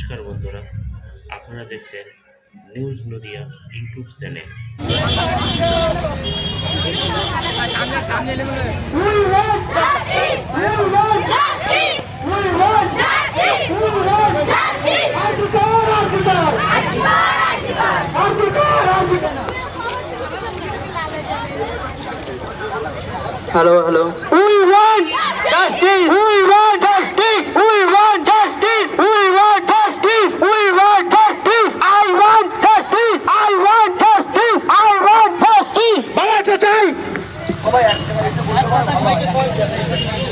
নমস্কার বন্ধুরা আপনারা দেখছেন news Nadia YouTube channel hello hello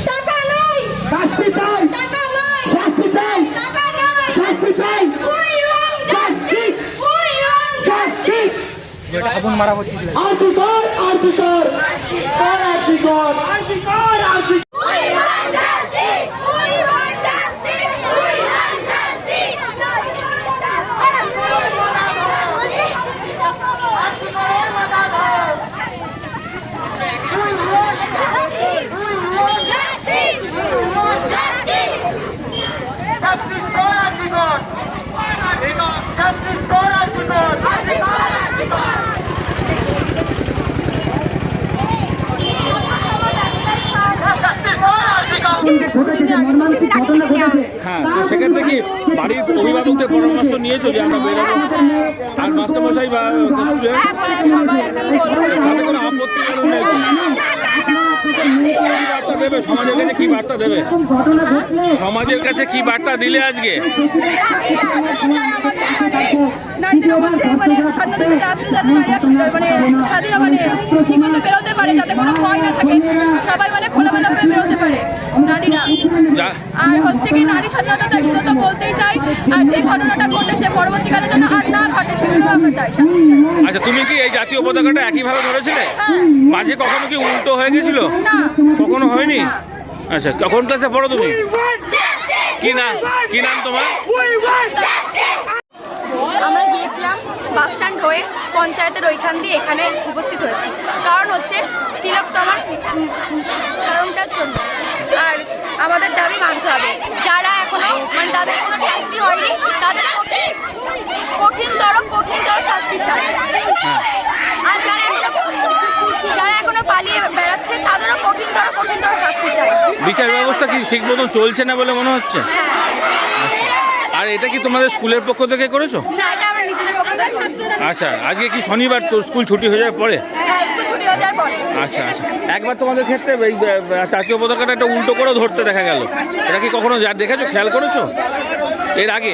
টাকা নাই। শাস্তি চাই। টাকা নাই। শাস্তি চাই। টাকা নাই। শাস্তি চাই। We want justice! We want justice RG Kar আর কি কর আর কি কর আর We হ্যাঁ তো সেক্ষেত্রে কি বাড়ির অভিভাবকদের পরামর্শ নিয়েছো যে আমরা বেরোবো আর মাস্টারমশাই বা student? তাতে কোনো আপত্তি নেই বার্তা দেবে সমাজের কাছে কি বার্তা দেবে সমাজের কাছে কি বার্তা দিলে আজকে মানে মানে স্বাধীন মানে বেরোতে পারে যাতে কোনো ভয় না থাকে সবাই মানে খোলামেলা হয়ে পারে যা। আর হচ্ছে কি নারী স্বাধীনতা শুধু তো বলতেই চাই। আর যে ঘটনাটা ঘটেছে পরবর্তীকালে যেন আর না ঘটে সেগুলো আমরা চাই। আচ্ছা তুমি কি এই জাতীয় পতাকাটা একইভাবে ধরেছিলে? মাঝে কখনো কি উল্টো হয়ে গেছিল? না। কখনো হয়নি? আচ্ছা কখন ক্লাসে পড়ো তুমি? কি নাম? কি নাম তোমার? আমরা গিয়েছিলাম বাস স্ট্যান্ড হয়ে পঞ্চায়েতের ওইখান দিয়ে এখানে উপস্থিত হয়েছি। কারণ হচ্ছে তিলকতমার উম, উম, কারণটার জন্য। আমাদের দাবি মানতে হবে। যারা এখনও মানে তাদের কোনো শাস্তি হয়নি তাদের কঠিন কঠিনতর কঠিনতর শাস্তি চাই। আর যারা এখনও যারা এখনও পালিয়ে বেড়াচ্ছে তাদেরও কঠিনতর কঠিনতর শাস্তি চাই। বিচার ব্যবস্থা কি ঠিক মতন চলছে না বলে মনে হচ্ছে? হ্যাঁ। আর এটা কি তোমাদের স্কুলের পক্ষ থেকে করেছ? না এটা আমরা নিজেদের পক্ষ থেকে আচ্ছা আজকে কি শনিবার তো স্কুল ছুটি হয়ে যাওয়ার পরে? আচ্ছা আচ্ছা। একবার তোমাদের ক্ষেত্রে এই জাতীয় পতাকাটা একটা উল্টো করে ধরতে দেখা গেল। এটা কি কখনো যা দেখেছ? খেয়াল করেছ? এর আগে?